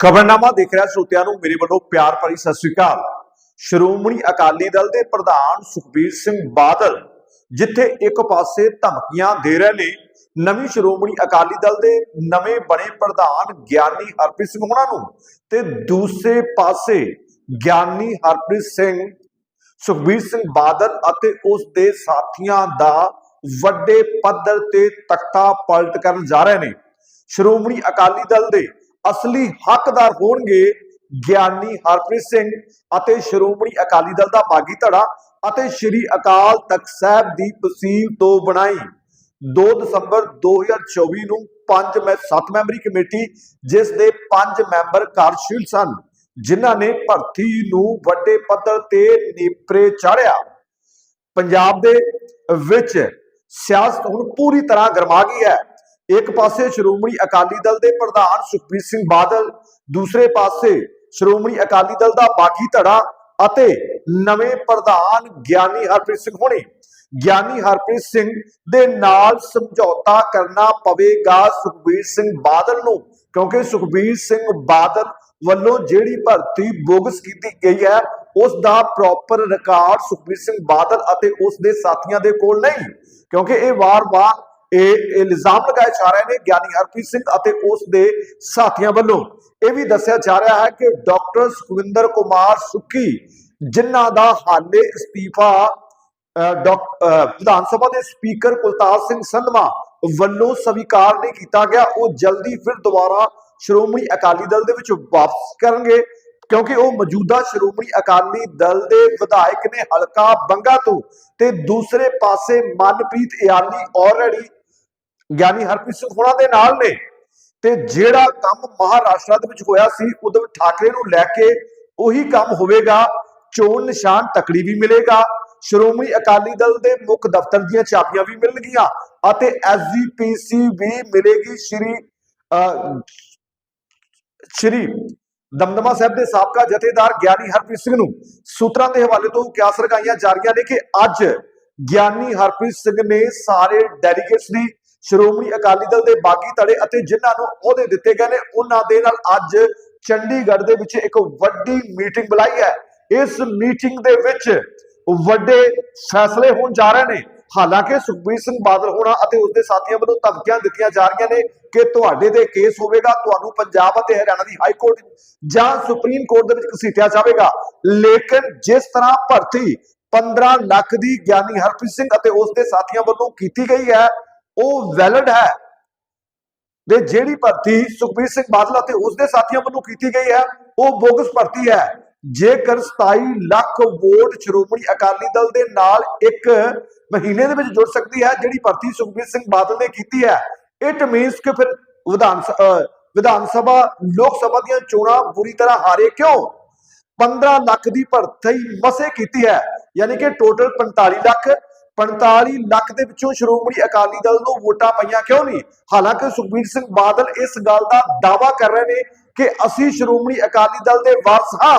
ਖਬਰਨਾਮਾ ਦੇਖ ਰਿਹਾ ਸਰੋਤਿਆਂ ਨੂੰ, ਮੇਰੇ ਵੱਲੋਂ ਪਿਆਰ ਭਰੀ ਸਤਿ ਸ੍ਰੀ ਅਕਾਲ। ਸ਼੍ਰੋਮਣੀ ਅਕਾਲੀ ਦਲ ਦੇ ਪ੍ਰਧਾਨ ਸੁਖਬੀਰ ਸਿੰਘ ਬਾਦਲ ਜਿੱਥੇ ਇੱਕ ਪਾਸੇ ਧਮਕੀਆਂ ਦੇ ਰਹੇ ਨੇ, ਨਵੀਂ ਸ਼੍ਰੋਮਣੀ ਅਕਾਲੀ ਦਲ ਦੇ ਨਵੇਂ ਬਣੇ ਪ੍ਰਧਾਨ ਗਿਆਨੀ ਹਰਪ੍ਰੀਤ ਸਿੰਘ ਹੋਣਾ ਨੂੰ ਤੇ ਦੂਸਰੇ ਪਾਸੇ ਗਿਆਨੀ ਹਰਪ੍ਰੀਤ ਸਿੰਘ, ਸੁਖਬੀਰ ਸਿੰਘ ਬਾਦਲ ਅਤੇ ਉਸ ਦੇ ਸਾਥੀਆਂ ਦਾ ਵੱਡੇ ਪੱਧਰ ਤੇ ਤਖਤਾ ਪਲਟ ਕਰਨ ਜਾ ਰਹੇ ਨੇ। ਸ਼੍ਰੋਮਣੀ ਅਕਾਲੀ ਦਲ ਦੇ ਅਸਲੀ ਹੱਕਦਾਰ ਹੋਣਗੇ ਗਿਆਨੀ ਹਰਪ੍ਰੀਤ ਸਿੰਘ ਅਤੇ ਸ਼੍ਰੋਮਣੀ ਅਕਾਲੀ ਦਲ ਦਾ ਬਾਗੀ ਧੜਾ ਅਤੇ ਸ਼੍ਰੀ ਅਕਾਲ ਤਖਤ ਸਾਹਿਬ ਦੀ ਤਹਿਸੀਲ ਤੋਂ ਬਣਾਈ। 2 ਦਸੰਬਰ 2024 ਨੂੰ 5 ਮੈਂ 7 ਮੈਂਬਰੀ ਕਮੇਟੀ, ਜਿਸ ਦੇ 5 ਮੈਂਬਰ ਕਾਰਜਸ਼ੀਲ ਸਨ, ਜਿਨ੍ਹਾਂ ਨੇ ਭਰਤੀ ਨੂੰ ਵੱਡੇ ਪੱਧਰ ਤੇ ਨੇਪਰੇ ਚਾੜਿਆ ਪੰਜਾਬ ਦੇ ਵਿੱਚ ਸਿਆਸਤ ਹੁਣ ਪੂਰੀ ਤਰ੍ਹਾਂ ਗਰਮਾ ਗਈ ਹੈ। ਇੱਕ ਪਾਸੇ ਸ਼੍ਰੋਮਣੀ ਅਕਾਲੀ ਦਲ ਦੇ ਪ੍ਰਧਾਨ ਸੁਖਬੀਰ ਸਿੰਘ ਬਾਦਲ, ਦੂਸਰੇ ਪਾਸੇ ਸ਼੍ਰੋਮਣੀ ਅਕਾਲੀ ਦਲ ਦਾ ਬਾਗੀ ਧੜਾ ਅਤੇ ਨਵੇਂ ਪ੍ਰਧਾਨ ਗਿਆਨੀ ਹਰਪ੍ਰੀਤ ਸਿੰਘ ਹੋਣੀ। ਗਿਆਨੀ ਹਰਪ੍ਰੀਤ ਸਿੰਘ ਦੇ ਨਾਲ ਸਮਝੌਤਾ ਕਰਨਾ ਪਵੇਗਾ ਸੁਖਬੀਰ ਸਿੰਘ ਬਾਦਲ ਨੂੰ, ਕਿਉਂਕਿ ਸੁਖਬੀਰ ਸਿੰਘ ਬਾਦਲ ਵੱਲੋਂ ਜਿਹੜੀ ਭਰਤੀ ਬੋਗਸ ਕੀਤੀ ਗਈ ਹੈ, ਉਸ ਦਾ ਪ੍ਰੋਪਰ ਰਿਕਾਰਡ ਸੁਖਬੀਰ ਸਿੰਘ ਬਾਦਲ ਅਤੇ ਉਸ ਦੇ ਸਾਥੀਆਂ ਦੇ ਕੋਲ ਨਹੀਂ, ਕਿਉਂਕਿ ਇਹ ਵਾਰ-ਵਾਰ ਇਹ ਇਲਜ਼ਾਮ ਲਗਾਏ ਜਾ ਰਹੇ ਨੇ ਗਿਆਨੀ ਹਰਪ੍ਰੀਤ ਸਿੰਘ ਅਤੇ ਉਸ ਦੇ ਸਾਥੀਆਂ ਵੱਲੋਂ। ਇਹ ਵੀ ਦੱਸਿਆ ਜਾ ਰਿਹਾ ਹੈ ਕਿ ਡਾਕਟਰ ਸੁਖਵਿੰਦਰ ਕੁਮਾਰ ਸੁੱਖੀ, ਜਿਨ੍ਹਾਂ ਦਾ ਹਾਲੇ ਅਸਤੀਫਾ ਵਿਧਾਨ ਸਭਾ ਦੇ ਸਪੀਕਰ ਕੁਲਤਾਰ ਸਿੰਘ ਸੰਧਵਾ ਵੱਲੋਂ ਸਵੀਕਾਰ ਨਹੀਂ ਕੀਤਾ ਗਿਆ, ਉਹ ਜਲਦੀ ਫਿਰ ਦੁਬਾਰਾ ਸ਼੍ਰੋਮਣੀ ਅਕਾਲੀ ਦਲ ਦੇ ਵਿੱਚ ਵਾਪਸ ਕਰਨਗੇ, ਕਿਉਂਕਿ ਉਹ ਮੌਜੂਦਾ ਸ਼੍ਰੋਮਣੀ ਅਕਾਲੀ ਦਲ ਦੇ ਵਿਧਾਇਕ ਨੇ ਹਲਕਾ ਬੰਗਾ ਤੋਂ ਤੇ ਦੂਸਰੇ ਪਾਸੇ ਮਨਪ੍ਰੀਤ ਇਆਲੀ ਆਲਰੇਡੀ ਗਿਆਨੀ ਹਰਪ੍ਰੀਤ ਸਿੰਘ ਹੋਣਾ ਦੇ ਨਾਲ ਨੇ। ਤੇ ਜਿਹੜਾ ਕੰਮ ਮਹਾਰਾਸ਼ਟਰ ਦੇ ਵਿੱਚ ਹੋਇਆ ਸੀ ਉद्धਵ ਠਾਕਰੇ ਨੂੰ ਲੈ ਕੇ ਉਹੀ ਕੰਮ ਹੋਵੇਗਾ। ਚੋਣ ਨਿਸ਼ਾਨ ਤਕੜੀ ਵੀ ਮਿਲੇਗਾ। ਸ਼੍ਰੋਮਣੀ ਅਕਾਲੀ ਦਲ ਦੇ ਮੁੱਖ ਦਫ਼ਤਰ ਦੀਆਂ ਚਾਬੀਆਂ ਵੀ ਮਿਲਣਗੀਆਂ ਅਤੇ ਐਸਜੀਪੀਸੀ ਵੀ ਮਿਲੇਗੀ ਸ਼੍ਰੀ ਅਹ, ਸ਼੍ਰੀ ਦਮਦਮਾ ਸਾਹਿਬ ਦੇ ਸਾਬਕਾ ਜਥੇਦਾਰ ਗਿਆਨੀ ਹਰਪ੍ਰੀਤ ਸਿੰਘ ਨੂੰ। ਸੂਤਰਾਂ ਦੇ ਹਵਾਲੇ ਤੋਂ ਕਿਆਸ ਲਗਾਈਆਂ ਜਾ ਰਹੀਆਂ ਨੇ ਕਿ ਅੱਜ ਗਿਆਨੀ ਹਰਪ੍ਰੀਤ ਸਿੰਘ ਨੇ ਸਾਰੇ ਡੈਲੀਗੇਟਸ ਦੀ ਸ਼੍ਰੋਮਣੀ ਅਕਾਲੀ ਦਲ ਦੇ ਬਾਗੀ ਧੜੇ ਅਤੇ ਜਿਨ੍ਹਾਂ ਨੂੰ ਅਹੁਦੇ ਦਿੱਤੇ ਗਏ ਨੇ, ਉਹਨਾਂ ਦੇ ਨਾਲ ਅੱਜ ਚੰਡੀਗੜ੍ਹ ਦੇ ਵਿੱਚ ਇੱਕ ਵੱਡੀ ਮੀਟਿੰਗ ਬੁਲਾਈ ਹੈ। ਇਸ ਮੀਟਿੰਗ ਦੇ ਵਿੱਚ ਵੱਡੇ ਫੈਸਲੇ ਹੋਣ ਜਾ ਰਹੇ ਨੇ। ਹਾਲਾਂਕਿ ਸੁਖਬੀਰ ਸਿੰਘ ਬਾਦਲ ਹੋਣਾ ਅਤੇ ਉਸਦੇ ਸਾਥੀਆਂ ਵੱਲੋਂ ਧਮਕੀਆਂ ਦਿੱਤੀਆਂ ਜਾ ਰਹੀਆਂ ਨੇ ਕਿ ਤੁਹਾਡੇ ਤੇ ਕੇਸ ਹੋਵੇਗਾ, ਤੁਹਾਨੂੰ ਪੰਜਾਬ ਅਤੇ ਹਰਿਆਣਾ ਦੀ ਹਾਈ ਕੋਰਟ ਜਾਂ ਸੁਪਰੀਮ ਕੋਰਟ ਦੇ ਵਿੱਚ ਘਸੀਟਿਆ ਜਾਵੇਗਾ। ਲੇਕਿਨ ਜਿਸ ਤਰ੍ਹਾਂ ਭਰਤੀ 15 ਲੱਖ ਦੀ ਗਿਆਨੀ ਹਰਪ੍ਰੀਤ ਸਿੰਘ ਅਤੇ ਉਸਦੇ ਸਾਥੀਆਂ ਵੱਲੋਂ ਕੀਤੀ ਗਈ ਹੈ ਉਹ ਵੈਲਿਡ ਹੈ। ਤੇ ਜਿਹੜੀ ਭਰਤੀ ਸੁਖਬੀਰ ਸਿੰਘ ਬਾਦਲ ਅਤੇ ਉਸਦੇ ਸਾਥੀਆਂ ਵੱਲੋਂ ਕੀਤੀ ਗਈ ਹੈ, ਉਹ ਬੋਗਸ ਭਰਤੀ ਹੈ। ਜੇਕਰ 27 ਲੱਖ ਵੋਟ ਸ਼੍ਰੋਮਣੀ ਅਕਾਲੀ ਦਲ ਦੇ ਨਾਲ ਇੱਕ ਮਹੀਨੇ ਦੇ ਵਿੱਚ ਜੁੜ ਸਕਦੀ ਹੈ, ਜਿਹੜੀ ਭਰਤੀ ਸੁਖਬੀਰ ਸਿੰਘ ਬਾਦਲ ਨੇ ਕੀਤੀ ਹੈ, ਇਟ ਮੀਨਸ ਕਿ ਫਿਰ ਵਿਧਾਨ ਸ- ਵਿਧਾਨ ਸਭਾ, ਲੋਕ ਸਭਾ ਦੀਆਂ ਚੋਣਾਂ ਬੁਰੀ ਤਰ੍ਹਾਂ ਹਾਰੇ ਕਿਉਂ? 15 ਲੱਖ ਦੀ ਭਰਤੀ ਮਸੇ ਕੀਤੀ ਹੈ, ਯਾਨੀ ਕਿ ਟੋਟਲ 45 ਲੱਖ। 45 ਲੱਖ ਦੇ ਵਿੱਚੋਂ ਸ਼੍ਰੋਮਣੀ ਅਕਾਲੀ ਦਲ ਨੂੰ ਵੋਟਾਂ ਪਈਆਂ, ਕਿਉਂ ਨਹੀਂ? ਹਾਲਾਂਕਿ ਸੁਖਬੀਰ ਸਿੰਘ ਬਾਦਲ ਇਸ ਗੱਲ ਦਾ ਦਾਵਾ ਕਰ ਰਹੇ ਨੇ ਕਿ ਅਸੀਂ ਸ਼੍ਰੋਮਣੀ ਅਕਾਲੀ ਦਲ ਦੇ ਵਾਰਸ ਹਾਂ।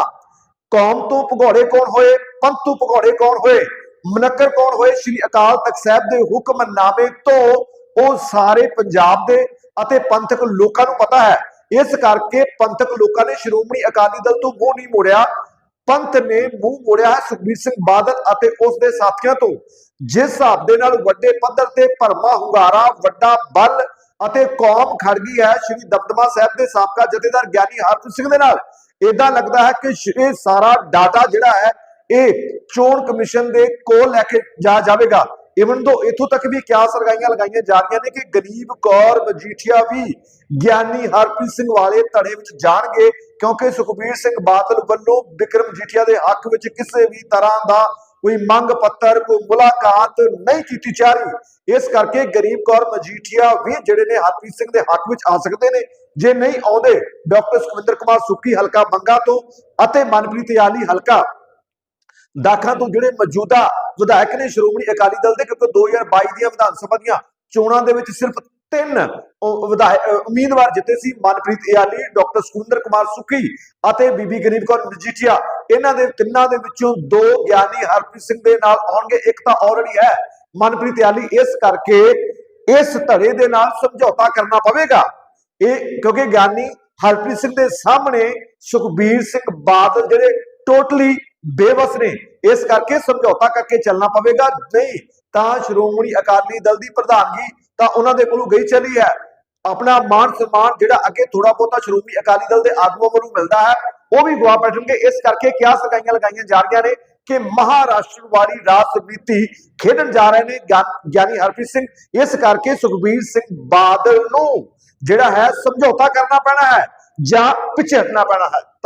ਕੌਮ ਤੋਂ ਭਗੌੜੇ ਕੌਣ ਹੋਏ? ਪੰਥ ਤੋਂ ਭਗੌੜੇ ਕੌਣ ਹੋਏ? ਮਨਕਰ ਕੌਣ ਹੋਏ? ਸ੍ਰੀ ਅਕਾਲ ਤਖਤ ਸਾਹਿਬ ਦੇ ਹੁਕਮਨਾਮੇ ਤੋਂ ਉਹ ਸਾਰੇ ਪੰਜਾਬ ਦੇ ਅਤੇ ਪੰਥਕ ਲੋਕਾਂ ਨੂੰ ਪਤਾ ਹੈ। ਇਸ ਕਰਕੇ ਪੰਥਕ ਲੋਕਾਂ ਨੇ ਸ਼੍ਰੋਮਣੀ ਅਕਾਲੀ ਦਲ ਤੋਂ ਮੂੰਹ ਨਹੀਂ ਮੋੜਿਆ। ਪੰਥ ਨੇ ਮੂੰਹ ਮੋੜਿਆ ਹੈ ਸੁਖਬੀਰ ਸਿੰਘ ਬਾਦਲ ਅਤੇ ਉਸ ਦੇ ਸਾਥੀਆਂ ਤੋਂ। ਜਿਸ ਹਿਸਾਬ ਦੇ ਨਾਲ ਵੱਡੇ ਪੱਧਰ ਤੇ ਭਰਮਾ, ਹੁੰਗਾਰਾ, ਵੱਡਾ ਬਲ ਅਤੇ ਕੌਮ ਖੜ ਗਈ ਹੈ ਸ਼੍ਰੀ ਦਮਦਮਾ ਸਾਹਿਬ ਦੇ ਸਾਬਕਾ ਜਥੇਦਾਰ ਗਿਆਨੀ ਹਰਪ੍ਰੀਤ ਸਿੰਘ ਦੇ ਨਾਲ। ਇਦਾਂ ਲੱਗਦਾ ਹੈ ਕਿ ਇਹ ਸਾਰਾ ਡਾਟਾ ਜਿਹੜਾ ਹੈ, ਇਹ ਚੋਣ ਕਮਿਸ਼ਨ ਦੇ ਕੋਲ ਲੈ ਕੇ ਜਾ ਜਾਵੇਗਾ। ਇਵਨ ਦੋ ਇਥੋਂ ਤੱਕ ਵੀ ਕਿਆਸ ਲਗਾਈਆਂ ਲਗਾਈਆਂ ਜਾ ਰਹੀਆਂ ਨੇ ਕਿ ਗਰੀਬ ਕੌਰ ਮਜੀਠੀਆ ਵੀ ਗਿਆਨੀ ਹਰਪ੍ਰੀਤ ਸਿੰਘ ਵਾਲੇ ਧੜੇ ਵਿੱਚ ਜਾਣਗੇ, ਕਿਉਂਕਿ ਸੁਖਬੀਰ ਸਿੰਘ ਬਾਦਲ ਵੱਲੋਂ ਵਿਕਰਮ ਜੀਠੀਆ ਦੇ ਹੱਕ ਵਿੱਚ ਕਿਸੇ ਵੀ ਤਰ੍ਹਾਂ ਦਾ ਕੋਈ ਮੰਗ ਪੱਤਰ, ਕੋਈ ਮੁਲਾਕਾਤ ਨਹੀਂ ਕੀਤੀ ਜਾ ਰਹੀ। ਇਸ ਕਰਕੇ ਗਰੀਬ ਕੌਰ ਮਜੀਠੀਆ ਵੀ ਜਿਹੜੇ ਨੇ ਹਰਪ੍ਰੀਤ ਸਿੰਘ ਦੇ ਹੱਕ ਵਿੱਚ ਆ ਸਕਦੇ ਨੇ। ਜੇ ਨਹੀਂ ਆਉਂਦੇ, ਡਾਕਟਰ ਸੁਖਵਿੰਦਰ ਕੁਮਾਰ ਸੁੱਕੀ ਹਲਕਾ ਬੰਗਾ ਤੋਂ ਅਤੇ ਮਨਪ੍ਰੀਤ ਯਾਲੀ ਹਲਕਾ ਦਾਖਾਂ ਤੋਂ ਜਿਹੜੇ ਮੌਜੂਦਾ ਵਿਧਾਇਕ ਨੇ ਸ਼੍ਰੋਮਣੀ ਅਕਾਲੀ ਦਲ ਦੇ, ਕਿਉਂਕਿ 2022 ਦੀਆਂ ਵਿਧਾਨ ਸਭਾ ਦੀਆਂ ਚੋਣਾਂ ਦੇ ਵਿੱਚ ਸਿਰਫ ਤਿੰਨ ਵਿਧਾਇਕ ਉਮੀਦਵਾਰ ਜਿੱਤੇ ਸੀ, ਮਨਪ੍ਰੀਤ ਇਆਲੀ ਡਾਕਟਰ ਸੁਖਿੰਦਰ ਕੁਮਾਰ ਸੁਖੀ ਅਤੇ ਬੀਬੀ ਗਰੀਬ ਕੌਰ ਮਜੀਠੀਆ। ਇਹਨਾਂ ਦੇ ਤਿੰਨਾਂ ਦੇ ਵਿੱਚੋਂ ਦੋ ਗਿਆਨੀ ਹਰਪ੍ਰੀਤ ਸਿੰਘ ਦੇ ਨਾਲ ਆਉਣਗੇ, ਇੱਕ ਤਾਂ ਆਲਰੇਡੀ ਹੈ ਮਨਪ੍ਰੀਤ ਇਆਲੀ ਇਸ ਕਰਕੇ ਇਸ ਧੜੇ ਦੇ ਨਾਲ ਸਮਝੌਤਾ ਕਰਨਾ ਪਵੇਗਾ। ਇਹ ਕਿਉਂਕਿ ਗਿਆਨੀ ਹਰਪ੍ਰੀਤ ਸਿੰਘ ਦੇ ਸਾਹਮਣੇ ਸੁਖਬੀਰ ਸਿੰਘ ਬਾਦਲ ਜਿਹੜੇ ਟੋਟਲੀ ਬੇਵਸ ਨੇ ਇਸ ਕਰਕੇ ਸਮਝੌਤਾ ਕਰਕੇ ਚੱਲਣਾ ਪਵੇਗਾ। ਨਹੀਂ, ਤਾਂ ਸ਼੍ਰੋਮਣੀ ਅਕਾਲੀ ਦਲ ਦੀ ਪ੍ਰਧਾਨਗੀ ਤਾਂ ਉਹਨਾਂ ਦੇ ਕੋਲੋਂ ਗਈ ਚਲੀ ਹੈ। ਆਪਣਾ ਮਾਨ ਸਨਮਾਨ ਜਿਹੜਾ ਅੱਗੇ ਥੋੜਾ ਬਹੁਤਾ ਸ਼੍ਰੋਮਣੀ ਅਕਾਲੀ ਦਲ ਦੇ ਆਗੂਆਂ ਵੱਲੋਂ ਮਿਲਦਾ ਹੈ, ਉਹ ਵੀ ਗਵਾ ਬੈਠਣਗੇ। ਇਸ ਕਰਕੇ ਕਿਆ ਸਗਾਈਆਂ ਲਗਾਈਆਂ ਜਾ ਰਹੀਆਂ ਨੇ ਕਿ ਮਹਾਰਾਸ਼ਟਰ ਵਾਲੀ ਰਾਜਨੀਤੀ ਖੇਡਣ ਜਾ ਰਹੇ ਨੇ ਗਿਆ- ਗਿਆਨੀ ਹਰਪ੍ਰੀਤ ਸਿੰਘ। ਇਸ ਕਰਕੇ ਸੁਖਬੀਰ ਸਿੰਘ ਬਾਦਲ ਨੂੰ ਜਿਹੜਾ ਹੈ ਸਮਝੌਤਾ ਕਰਨਾ ਪੈਣਾ ਹੈ ਜਾਂ ਪਿੱਛੇ ਹਟਣਾ ਪੈਣਾ ਹੈ।